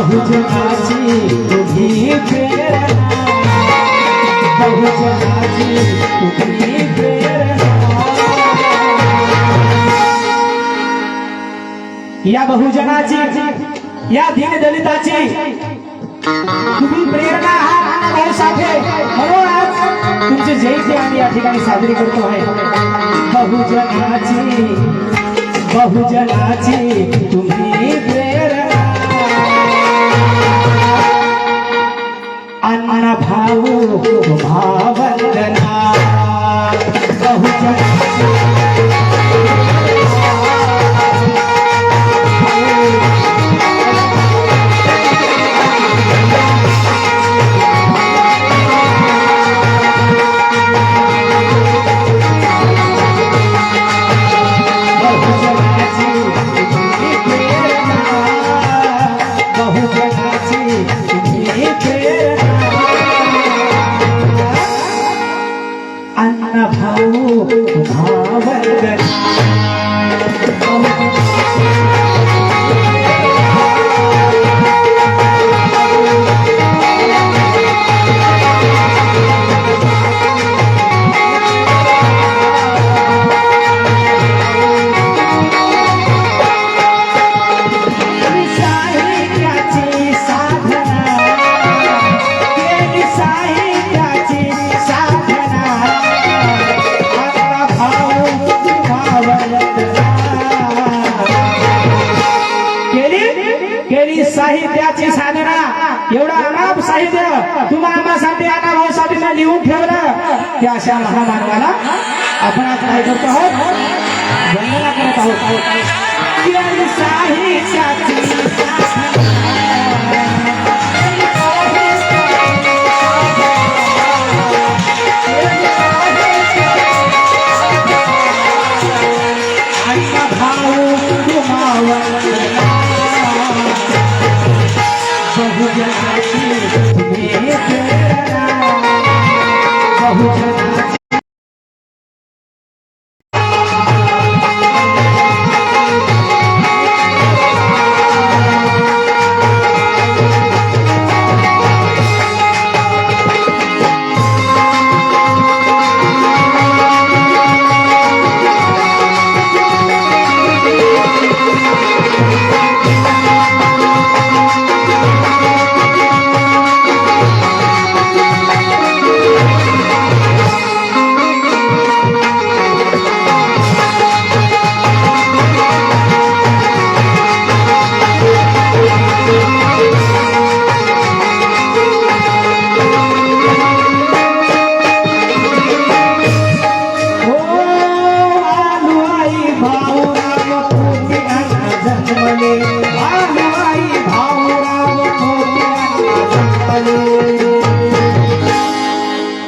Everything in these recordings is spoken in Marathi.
बहुजनाची तुझी प्रेरणा बहुजनाची तुझी प्रेरणा या बहुजनाची या दीनदलिताची तुम्ही प्रेरणा आहात साठे म्हणून आज तुमची जयंती आम्ही या ठिकाणी साजरी करतो आहे. बहुजनाची बहुजनाची तुम्ही एवढं अनाप साहित्य तुम्हा आम्हासाठी अनाभाऊसाठी मी लिहून ठेवलं. की अशा महामानवाला आपण आज काय करतो आहोत? वंदना करत आहोत. साहित्याची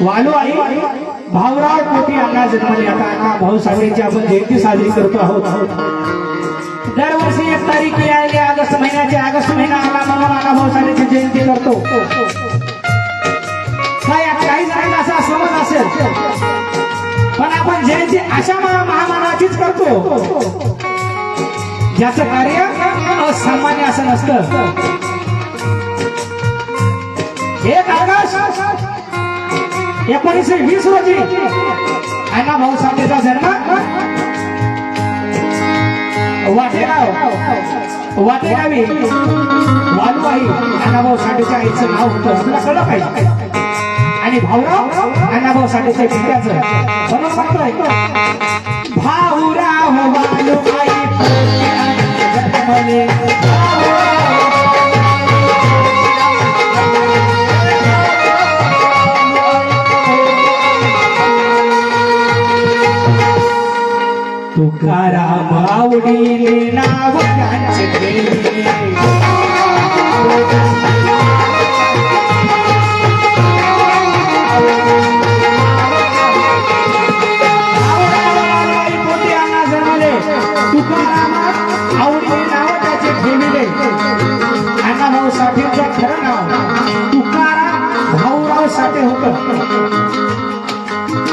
वालुआई भाऊराव पोटी अण्णा जन्मले म्हणजे आता. अण्णा भाऊ साहेबांची आपण जयंती साजरी करतो आहोत. दरवर्षी एक तारीख यायली ऑगस्ट महिन्याची ऑगस्ट महिना आला म्हणून अण्णा भाऊ साहेबांची जयंती करतो. काय काही जणांना असा समज असेल. पण आपण जयंती अशा महामानाचीच करतो. ज्याचं कार्य असामान्य असं नसतं. एक ऑगस्ट एकोणीसशे वीस रोजी अण्णा भाऊ साठेचा जन्म वाटेगाव वाटेगावी वालूबाई अण्णाभाऊ साठेच्या आईचं नाव होतं तुला कळलं पाहिजे आणि भाऊराव अण्णाभाऊ साठेच्या पित्याचं म्हणून सांगतोय भाऊराव वालूबाई तुकारा आवडीले नाव कांचले आवडीले त्याचे भाऊ खरं नाव. तुकाराम भाऊराव साठे होतं.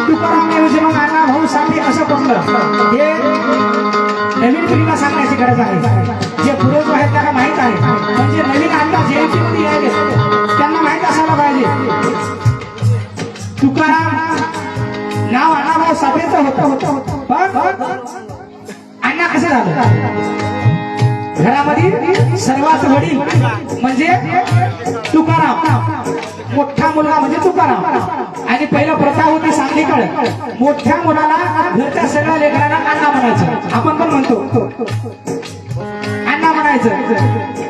तुकाराम ऐवजी मग अण्णा भाऊ साठे असं कोणलं हे गरज आहे. जे पूर्वज आहेत त्यांना माहीत आहे. म्हणजे नवीन आता जे मध्ये यायले त्यांना माहीत असायला पाहिजे. तुकाराम नाव अण्णाभाऊ साबळेचं होतं. होतं अण्णा कसं झालं? घरामध्ये सर्वात वडील म्हणजे तुकाराम. मोठा मुलगा म्हणजे तुकाराम. आणि पहिलं प्रथा होती सांगलीकडे. मोठ्या मुलाला घरच्या सगळ्या लेकरांना अण्णा म्हणायचं. आपण पण म्हणतो.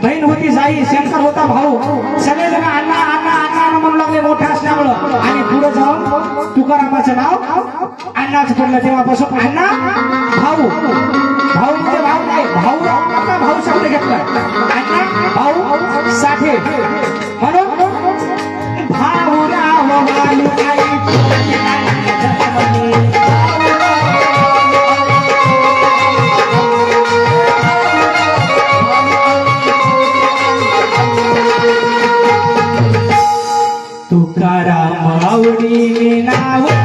बहीण होती जाई शंकर होता भाऊ. सगळे जण अण्णा अण्णा अण्णा म्हणून म्हणू लागले मोठे असल्यामुळं. आणि पुढे जाऊन तुकारामाचं नाव अण्णाच पडलं. तेव्हापासून अण्णा भाऊ. भाऊ म्हणजे भाऊ नाही भाऊ. भाऊ शब्द घेतला अण्णा भाऊ साठे. तुकाराम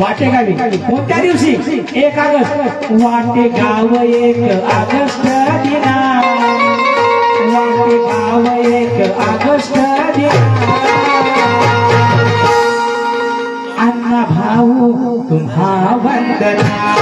वाटेगावी. वाटे कोणत्या दिवशी? एक ऑगस्ट. वाटेगाव एक ऑगस्ट दिना. वाटेगाव एक ऑगस्ट दिना. अण्णा भाऊ तुम्हा वंदना.